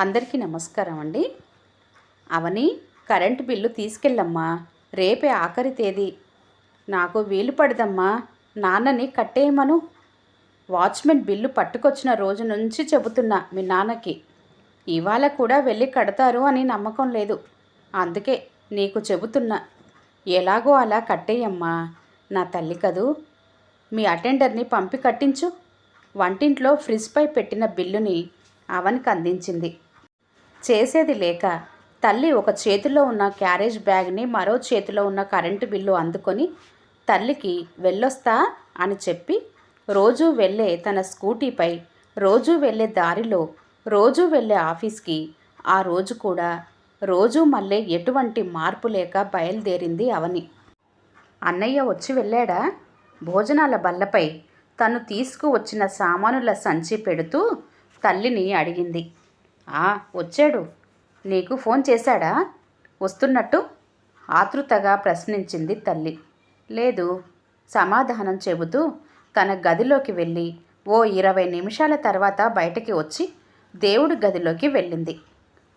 అందరికీ నమస్కారం అండి. అవని కరెంటు బిల్లు తీసుకెళ్ళమ్మా. రేపే ఆఖరి తేదీ. నాకు వీలు పడదమ్మా. నాన్నని కట్టేయమను. వాచ్మెన్ బిల్లు పట్టుకొచ్చిన రోజు నుంచి చెబుతున్నా మీ నాన్నకి. ఇవాళ కూడా వెళ్ళి కడతారు అని నమ్మకం లేదు. అందుకే నీకు చెబుతున్నా. ఎలాగో అలా కట్టేయమ్మా. నా తల్లి కదూ? మీ అటెండర్ని పంపి కట్టించు. వంటింట్లో ఫ్రిడ్జ్పై పెట్టిన బిల్లుని అవనికి అందించింది. చేసేది లేక తల్లి ఒక చేతిలో ఉన్న క్యారేజ్ బ్యాగ్ని మరో చేతిలో ఉన్న కరెంటు బిల్లు అందుకొని తల్లికి వెళ్ళొస్తా అని చెప్పి రోజూ వెళ్ళే తన స్కూటీపై రోజూ వెళ్ళే దారిలో రోజూ వెళ్ళే ఆఫీస్కి ఆ రోజు కూడా రోజూ మళ్ళీ ఎటువంటి మార్పు లేక బయలుదేరింది అవని. అన్నయ్య వచ్చి వెళ్ళాడా? భోజనాల బల్లపై తను తీసుకువచ్చిన సామానుల సంచి పెడుతూ తల్లిని అడిగింది. వచ్చాడు. నీకు ఫోన్ చేశాడా? వస్తున్నట్టు? ఆతృతగా ప్రశ్నించింది తల్లి. లేదు సమాధానం చెబుతూ తన గదిలోకి వెళ్ళి ఓ ఇరవై నిమిషాల తర్వాత బయటకి వచ్చి దేవుడి గదిలోకి వెళ్ళింది.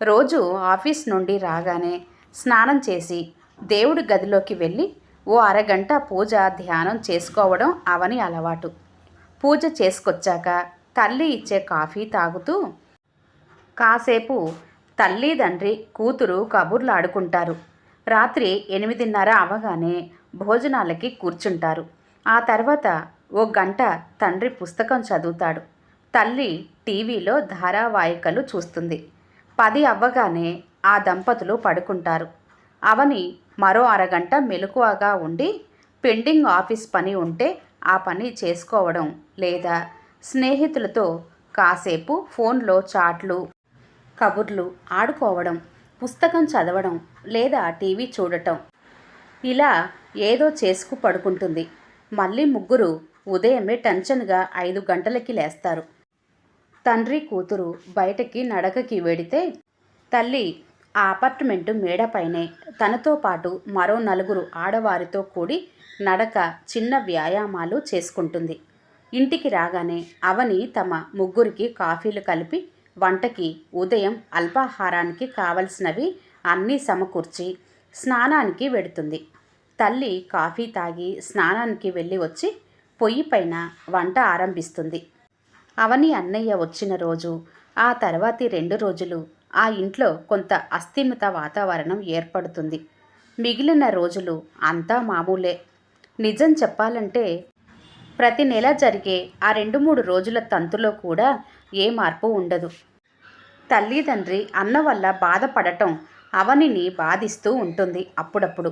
రోజు ఆఫీస్ నుండి రాగానే స్నానం చేసి దేవుడి గదిలోకి వెళ్ళి ఓ అరగంట పూజ ధ్యానం చేసుకోవడం అవని అలవాటు. పూజ చేసుకొచ్చాక తల్లి ఇచ్చే కాఫీ తాగుతూ కాసేపు తల్లి తండ్రి కూతురు కబుర్లు ఆడుకుంటారు రాత్రి ఎనిమిదిన్నర అవగానే భోజనాలకి కూర్చుంటారు. ఆ తర్వాత ఓ గంట తండ్రి పుస్తకం చదువుతాడు. తల్లి టీవీలో ధారావాహికలు చూస్తుంది. పది అవ్వగానే ఆ దంపతులు పడుకుంటారు. అవని మరో అరగంట మెలకువగా ఉండి పెండింగ్ ఆఫీస్ పని ఉంటే ఆ పని చేసుకోవడం లేదా స్నేహితులతో కాసేపు ఫోన్లో చాట్లు కబుర్లు ఆడుకోవడం పుస్తకం చదవడం లేదా టీవీ చూడటం. ఇలా ఏదో చేసుకు పడుకుంటుంది. మళ్ళీ ముగ్గురు ఉదయమే టెన్షన్గా ఐదు గంటలకి లేస్తారు. తండ్రి కూతురు బయటకి నడకకి వెడితే తల్లి ఆ అపార్ట్మెంటు మేడపైనే తనతో పాటు మరో నలుగురు ఆడవారితో కూడి నడక చిన్న వ్యాయామాలు చేసుకుంటుంది. ఇంటికి రాగానే అవని తమ ముగ్గురికి కాఫీలు కలిపి వంటకి ఉదయం అల్పాహారానికి కావలసినవి అన్నీ సమకూర్చి స్నానానికి వెడుతుంది. తల్లి కాఫీ తాగి స్నానానికి వెళ్ళి వచ్చి పొయ్యి పైన వంట ఆరంభిస్తుంది. అవని అన్నయ్య వచ్చిన రోజు ఆ తర్వాతి రెండు రోజులు ఆ ఇంట్లో కొంత అస్థిమిత వాతావరణం ఏర్పడుతుంది. మిగిలిన రోజులు అంతా మామూలే. నిజం చెప్పాలంటే ప్రతి నెల జరిగే ఆ రెండు మూడు రోజుల తంతులో కూడా ఏ మార్పు ఉండదు. తల్లిదండ్రి అన్న వల్ల బాధపడటం అవనిని బాధిస్తూ ఉంటుంది అప్పుడప్పుడు.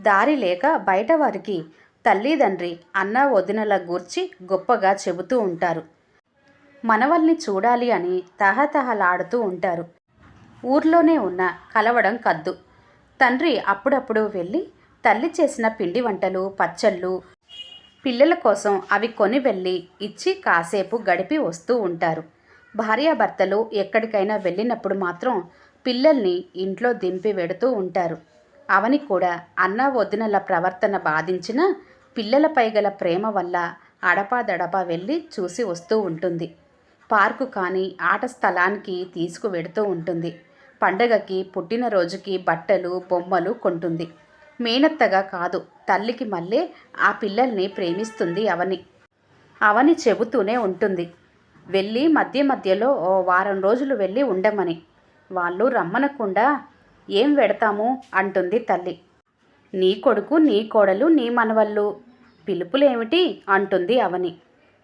దారి లేక బయట వారికి తల్లిదండ్రి అన్న వదినల గూర్చి గొప్పగా చెబుతూ ఉంటారు. మనవల్ని చూడాలి అని తహతహలాడుతూ ఉంటారు. ఊర్లోనే ఉన్న కలవడం కద్దు. తండ్రి అప్పుడప్పుడు వెళ్ళి తల్లి చేసిన పిండి వంటలు పచ్చళ్ళు పిల్లల కోసం అవి కొని వెళ్ళి ఇచ్చి కాసేపు గడిపి వస్తూ ఉంటారు. భార్యాభర్తలు ఎక్కడికైనా వెళ్ళినప్పుడు మాత్రం పిల్లల్ని ఇంట్లో దింపి వెడుతూ ఉంటారు. అవని కూడా అన్న వదినల ప్రవర్తన బాధించిన పిల్లలపై గల ప్రేమ వల్ల అడపాదడపా వెళ్ళి చూసి వస్తూ ఉంటుంది. పార్కు కానీ ఆట స్థలానికి తీసుకువెడుతూ ఉంటుంది. పండగకి పుట్టినరోజుకి బట్టలు బొమ్మలు కొంటుంది. మేనత్తగా కాదు తల్లికి మళ్ళీ ఆ పిల్లల్ని ప్రేమిస్తుంది అవని. అవని చెబుతూనే ఉంటుంది. వెళ్ళి మధ్య మధ్యలో ఓ వారం రోజులు వెళ్ళి ఉండమని. వాళ్ళు రమ్మనకుండా ఏం వెడతాము? అంటుంది తల్లి. నీ కొడుకు నీ కోడలు నీ మనవళ్ళు పిలుపులేమిటి? అంటుంది అవని.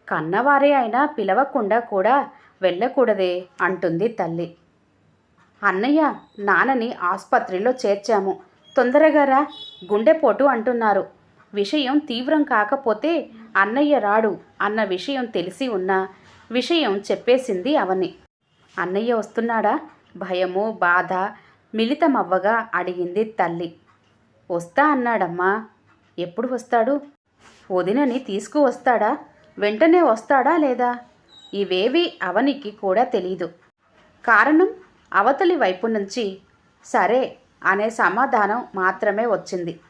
కన్నవారే అయినా పిలవకుండా కూడా వెళ్ళకూడదే అంటుంది తల్లి. అన్నయ్య నాన్నని ఆసుపత్రిలో చేర్చాము. తొందరగా రా గుండెపోటు అంటున్నారు. విషయం తీవ్రం కాకపోతే అన్నయ్య రాడు అన్న విషయం తెలిసి ఉన్న విషయం చెప్పేసింది అవని. అన్నయ్య వస్తున్నాడా? భయము బాధ? మిళితమవ్వగా అడిగింది తల్లి. వస్తా అన్నాడమ్మా. ఎప్పుడు వస్తాడు? వదినని తీసుకువస్తాడా వెంటనే వస్తాడా లేదా? ఇవేవి అవనికి కూడా తెలీదు. కారణం అవతలి వైపు నుంచి సరే అనే సమాధానం మాత్రమే వచ్చింది.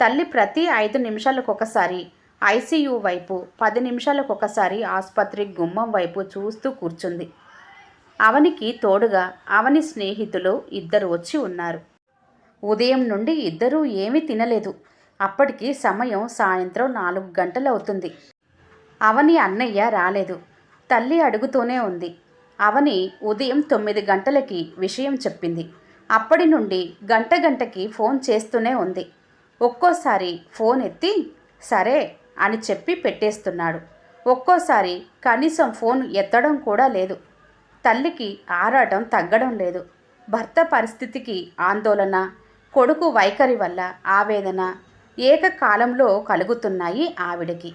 తల్లి ప్రతి ఐదు నిమిషాలకొకసారి ఐసీయూ వైపు పది నిమిషాలకొకసారి ఆసుపత్రి గుమ్మం వైపు చూస్తూ కూర్చుంది. అవనికి తోడుగా అవని స్నేహితులు ఇద్దరు వచ్చి ఉన్నారు. ఉదయం నుండి ఇద్దరూ ఏమీ తినలేదు. అప్పటికి సమయం సాయంత్రం నాలుగు గంటలవుతుంది. అవని అన్నయ్య రాలేదు. తల్లి అడుగుతూనే ఉంది. అవని ఉదయం తొమ్మిది గంటలకి విషయం చెప్పింది. అప్పటి నుండి గంట గంటకి ఫోన్ చేస్తూనే ఉంది. ఒక్కోసారి ఫోన్ ఎత్తి సరే అని చెప్పి పెట్టేస్తున్నాడు. ఒక్కోసారి కనీసం ఫోన్ ఎత్తడం కూడా లేదు. తల్లికి ఆరాటం తగ్గడం లేదు. భర్త పరిస్థితికి ఆందోళన కొడుకు వైఖరి వల్ల ఆవేదన ఏకకాలంలో కలుగుతున్నాయి ఆవిడకి.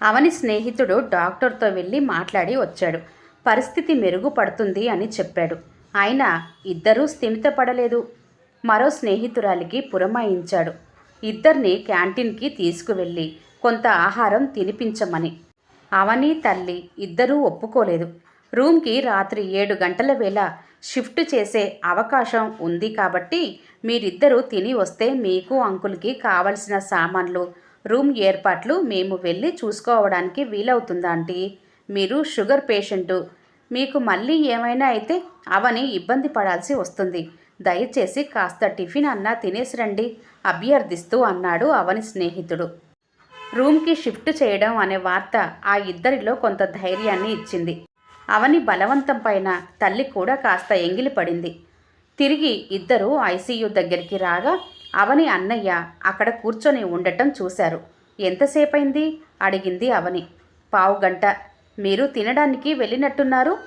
అవని స్నేహితుడు డాక్టర్తో వెళ్ళి మాట్లాడి వచ్చాడు. పరిస్థితి మెరుగుపడుతుంది అని చెప్పాడు. ఆయన ఇద్దరూ స్థిమితపడలేదు. మరో స్నేహితురాలికి పురమాయించాడు. ఇద్దరిని క్యాంటీన్కి తీసుకువెళ్ళి కొంత ఆహారం తినిపించమని. అవని తల్లి ఇద్దరూ ఒప్పుకోలేదు. రూమ్కి రాత్రి ఏడు గంటల వేళ షిఫ్ట్ చేసే అవకాశం ఉంది కాబట్టి మీరిద్దరూ తిని వస్తే మీకు అంకుల్కి కావలసిన సామాన్లు రూమ్ ఏర్పాట్లు మేము వెళ్ళి చూసుకోవడానికి వీలవుతుందా ఆంటీ? మీరు షుగర్ పేషెంటు మీకు మళ్ళీ ఏమైనా అయితే అవని ఇబ్బంది పడాల్సి వస్తుంది. దయచేసి కాస్త టిఫిన్ అన్నా తినేసి రండి అభ్యర్థిస్తూ అన్నాడు అవని స్నేహితుడు. రూమ్కి షిఫ్ట్ చేయడం అనే వార్త ఆ ఇద్దరిలో కొంత ధైర్యాన్ని ఇచ్చింది. అవని బలవంతం పైన తల్లి కూడా కాస్త ఎంగిలి పడింది. తిరిగి ఇద్దరూ ఐసీయూ దగ్గరికి రాగా అవని అన్నయ్య అక్కడ కూర్చొని ఉండటం చూశారు. ఎంతసేపైంది? అడిగింది అవని. పావు గంట మీరు తినడానికి వెళ్ళినట్టున్నారు?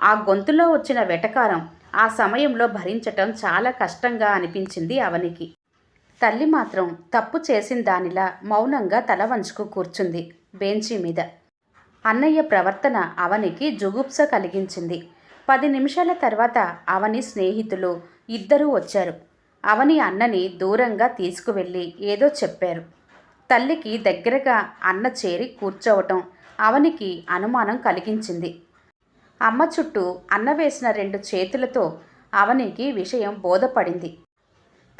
ఆ గొంతులో వచ్చిన వెటకారం ఆ సమయంలో భరించటం చాలా కష్టంగా అనిపించింది అవనికి. తల్లి మాత్రం తప్పు చేసిన దానిలా మౌనంగా తల వంచుకు కూర్చుంది బెంచీ మీద. అన్నయ్య ప్రవర్తన అవనికి జుగుప్స కలిగించింది. పది నిమిషాల తర్వాత అవని స్నేహితులు ఇద్దరూ వచ్చారు. అవని అన్నని దూరంగా తీసుకువెళ్ళి ఏదో చెప్పారు. తల్లికి దగ్గరగా అన్న చేరి కూర్చోవటం అవనికి అనుమానం కలిగించింది. అమ్మ చుట్టూ అన్న వేసిన రెండు చేతులతో అవనికి విషయం బోధపడింది.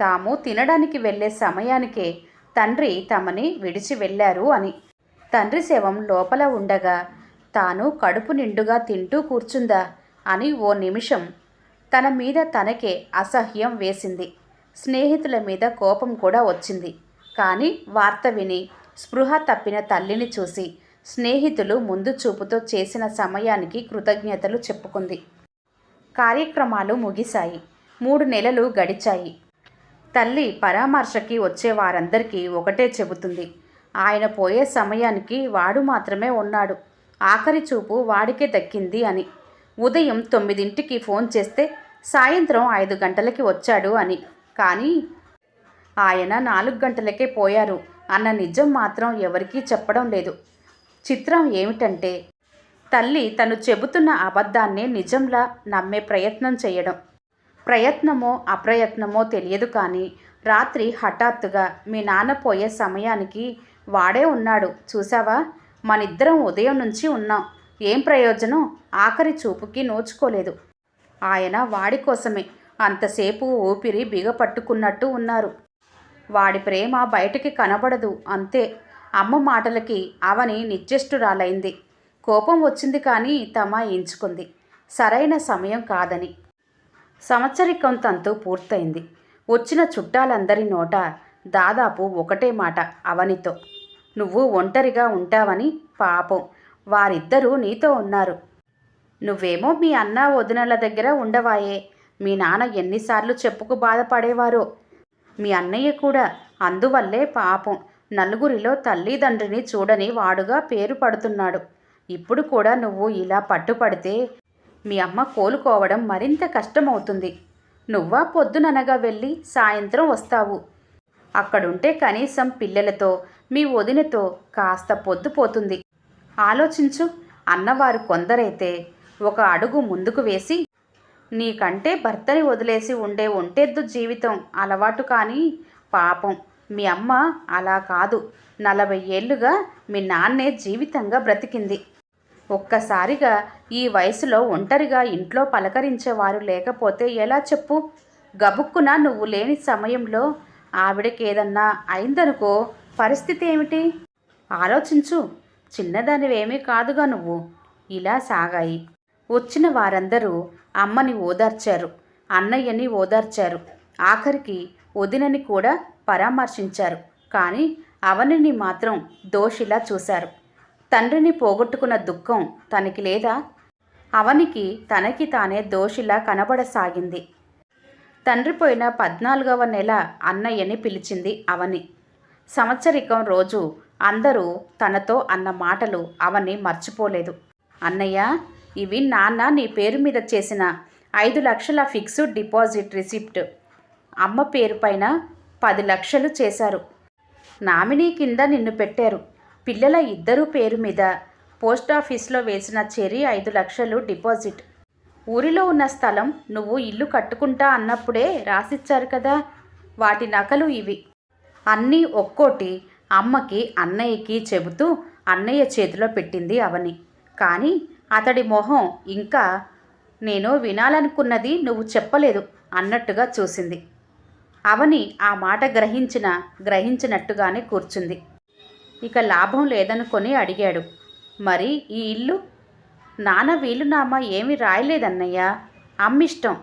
తాము తినడానికి వెళ్ళే సమయానికే తండ్రి తమని విడిచి వెళ్ళారు అని. తండ్రి శవం లోపల ఉండగా తాను కడుపు నిండుగా తింటూ కూర్చుందా అని ఓ నిమిషం తన మీద తనకే అసహ్యం వేసింది. స్నేహితుల మీద కోపం కూడా వచ్చింది. కానీ వార్త విని స్పృహ తప్పిన తల్లిని చూసి స్నేహితులు ముందు చూపుతో చేసిన సమయానికి కృతజ్ఞతలు చెప్పుకుంది. కార్యక్రమాలు ముగిశాయి. మూడు నెలలు గడిచాయి. తల్లి పరామర్శకి వచ్చే వారందరికీ ఒకటే చెబుతుంది. ఆయన పోయే సమయానికి వాడు మాత్రమే ఉన్నాడు. ఆఖరి చూపు వాడికే దక్కింది అని. ఉదయం తొమ్మిదింటికి ఫోన్ చేస్తే సాయంత్రం ఐదు గంటలకి వచ్చాడు అని. కానీ ఆయన నాలుగు గంటలకే పోయారు అన్న నిజం మాత్రం ఎవరికీ చెప్పడం లేదు. చిత్రం ఏమిటంటే తల్లి తను చెబుతున్న అబద్ధాన్ని నిజంలా నమ్మే ప్రయత్నం చేయడం. ప్రయత్నమో అప్రయత్నమో తెలియదు కానీ రాత్రి హఠాత్తుగా మీ నాన్న పోయే సమయానికి వాడే ఉన్నాడు. చూసావా మనిద్దరం ఉదయం నుంచి ఉన్నాం. ఏం ప్రయోజనం? ఆఖరి చూపుకి నోచుకోలేదు. ఆయన వాడి కోసమే. అంతసేపు ఊపిరి బిగపట్టుకున్నట్టు ఉన్నారు. వాడి ప్రేమ బయటికి కనబడదు. అంతే. అమ్మ మాటలకి అవని నిశ్చేష్టురాలైంది కోపం వచ్చింది కానీ తమాయించుకుంది సరైన సమయం కాదని. సంవత్సరికం తంతు పూర్తయింది. వచ్చిన చుట్టాలందరి నోట దాదాపు ఒకటే మాట అవనితో. నువ్వు ఒంటరిగా ఉంటావని పాపం. వారిద్దరూ నీతో ఉన్నారు. నువ్వేమో మీ అన్న వదినల దగ్గర ఉండవాయే. మీ నాన్న ఎన్నిసార్లు చెప్పుకు బాధపడేవారో. మీ అన్నయ్య కూడా అందువల్లే పాపం. నలుగురిలో తల్లిదండ్రిని చూడని వాడుగా పేరు పడుతున్నాడు. ఇప్పుడు కూడా నువ్వు ఇలా పట్టుపడితే మీ అమ్మ కోలుకోవడం మరింత కష్టమవుతుంది. నువ్వా పొద్దుననగా వెళ్ళి సాయంత్రం వస్తావు. అక్కడుంటే కనీసం పిల్లలతో మీ వదినతో కాస్త పొద్దుపోతుంది ఆలోచించు అన్నవారు కొందరైతే ఒక అడుగు ముందుకు వేసి నీకంటే భర్తని వదిలేసి ఉండే ఒంటెద్దు జీవితం అలవాటు కానీ పాపం. మీ అమ్మ అలా కాదు. నలభై ఏళ్ళుగా మీ నాన్నే జీవితంగా బ్రతికింది. ఒక్కసారిగా ఈ వయసులో ఒంటరిగా ఇంట్లో పలకరించేవారు లేకపోతే ఎలా చెప్పు? గబుక్కున నువ్వు లేని సమయంలో ఆవిడకి ఏదన్నా అయిందనుకో పరిస్థితి ఏమిటి? ఆలోచించు. చిన్నదానివేమీ కాదుగా నువ్వు. ఇలా సాగాయి. వచ్చిన వారందరూ అమ్మని ఓదార్చారు. అన్నయ్యని ఓదార్చారు. ఆఖరికి వదినని కూడా పరామర్శించారు. కానీ అవనిని మాత్రం దోషిలా చూశారు. తండ్రిని పోగొట్టుకున్న దుఃఖం తనకి లేదా? అవనికి తనకి తానే దోషిలా కనబడసాగింది. తండ్రి పోయిన పద్నాలుగవ నెల అన్నయ్యని పిలిచింది అవని. సంవత్సరికం రోజు అందరూ తనతో అన్న మాటలు అవని మర్చిపోలేదు. అన్నయ్య ఇవి నాన్న నీ పేరు మీద చేసిన ఐదు లక్షల ఫిక్స్డ్ డిపాజిట్ రిసిప్ట్. అమ్మ పేరు పైన పది లక్షలు చేశారు. నామినీ కింద నిన్ను పెట్టారు. పిల్లల ఇద్దరు పేరు మీద పోస్ట్ ఆఫీస్లో వేసిన చెరి ఐదు లక్షలు డిపాజిట్. ఊరిలో ఉన్న స్థలం నువ్వు ఇల్లు కట్టుకుంటా అన్నప్పుడే రాసిచ్చారు కదా. వాటి నకలు ఇవి. అన్నీ ఒక్కోటి అమ్మకి అన్నయ్యకి చెబుతూ అన్నయ్య చేతిలో పెట్టింది అవని. కానీ అతడి మొహం ఇంకా నేను వినాలనుకున్నది నువ్వు చెప్పలేదు అన్నట్టుగా చూసింది. అవని ఆ మాట గ్రహించిన గ్రహించినట్టుగానే కూర్చుంది. ఇక లాభం లేదనుకొని అడిగాడు. మరి ఈ ఇల్లు? నాన్న వీలునామా ఏమీ రాయలేదన్నయ్యా. అమ్మిష్టం.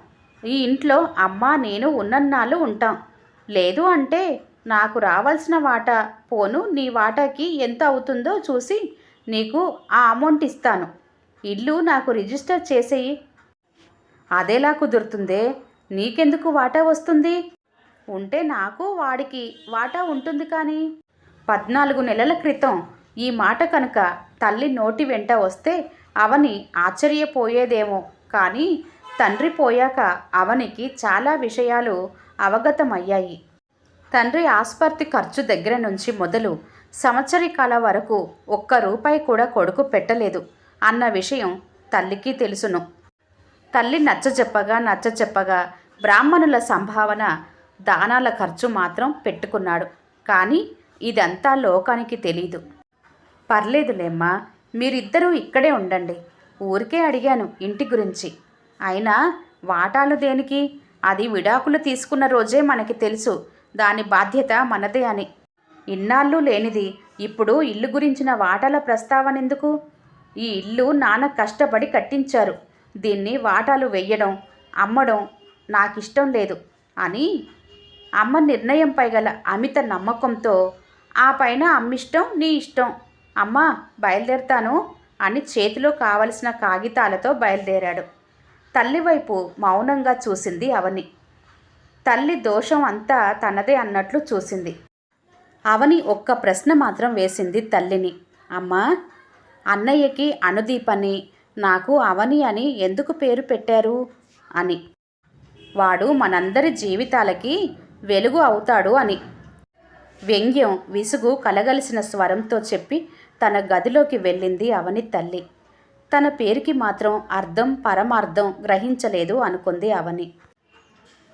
ఈ ఇంట్లో అమ్మ నేను ఉన్నన్నాళ్ళు ఉంటాం. లేదు అంటే నాకు రావాల్సిన వాటా పోను నీ వాటాకి ఎంత అవుతుందో చూసి నీకు ఆ అమౌంట్ ఇస్తాను. ఇల్లు నాకు రిజిస్టర్ చేసేయి. అదేలా కుదురుతుందే? నీకెందుకు వాటా వస్తుంది? ఉంటే నాకు వాడికి వాటా ఉంటుంది కానీ. పద్నాలుగు నెలల క్రితం ఈ మాట కనుక తల్లి నోటి వెంట వస్తే అవని ఆశ్చర్యపోయేదేమో కానీ తండ్రి పోయాక అవనికి చాలా విషయాలు అవగతమయ్యాయి. తండ్రి ఆస్పత్రి ఖర్చు దగ్గర నుంచి మొదలు సంవత్సరికాల వరకు ఒక్క రూపాయి కూడా కొడుకు పెట్టలేదు అన్న విషయం తల్లికి తెలుసును. తల్లి నచ్చచెప్పగా నచ్చ చెప్పగా బ్రాహ్మణుల సంభావన దానాల ఖర్చు మాత్రం పెట్టుకున్నాడు. కానీ ఇదంతా లోకానికి తెలీదు. పర్లేదులేమ్మా మీరిద్దరూ ఇక్కడే ఉండండి. ఊరికే అడిగాను ఇంటి గురించి. అయినా వాటాలు దేనికి? అది విడాకులు తీసుకున్న రోజే మనకి తెలుసు. దాని బాధ్యత మనదే అని. ఇన్నాళ్ళు లేనిది ఇప్పుడు ఇల్లు గురించిన వాటాల ప్రస్తావన ఎందుకు ఈ ఇల్లు నాన్న కష్టపడి కట్టించారు. దీన్ని వాటాలు వెయ్యడం అమ్మడం నాకిష్టం లేదు అని అమ్మ నిర్ణయంపై గల అమిత నమ్మకంతో ఆ పైన అమ్మిష్టం నీ ఇష్టం. అమ్మ బయలుదేరుతాను అని చేతిలో కావలసిన కాగితాలతో బయలుదేరాడు. తల్లి వైపు మౌనంగా చూసింది అవని. తల్లి దోషం అంతా తనదే అన్నట్లు చూసింది. అవని ఒక్క ప్రశ్న మాత్రం వేసింది తల్లిని. అమ్మా అన్నయ్యకి అనుదీపని నాకు అవని అని ఎందుకు పేరు పెట్టారు? అని. వాడు మనందరి జీవితాలకి వెలుగు అవుతాడు అని. వ్యంగ్యం విసుగు కలగలిసిన స్వరంతో చెప్పి తన గదిలోకి వెళ్ళింది అవని తల్లి. తన పేరుకి మాత్రం అర్థం పరమార్థం గ్రహించలేదు అనుకుంది అవని.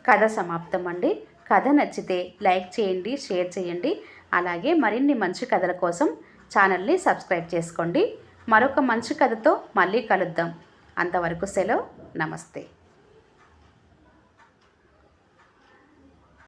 కథ సమాప్తం అండి కథ నచ్చితే లైక్ చేయండి షేర్ చేయండి. అలాగే మరిన్ని మంచి కథల కోసం ఛానల్ని సబ్స్క్రైబ్ చేసుకోండి. మరొక మంచి కథతో మళ్ళీ కలుద్దాం. అంతవరకు సెలవు. నమస్తే.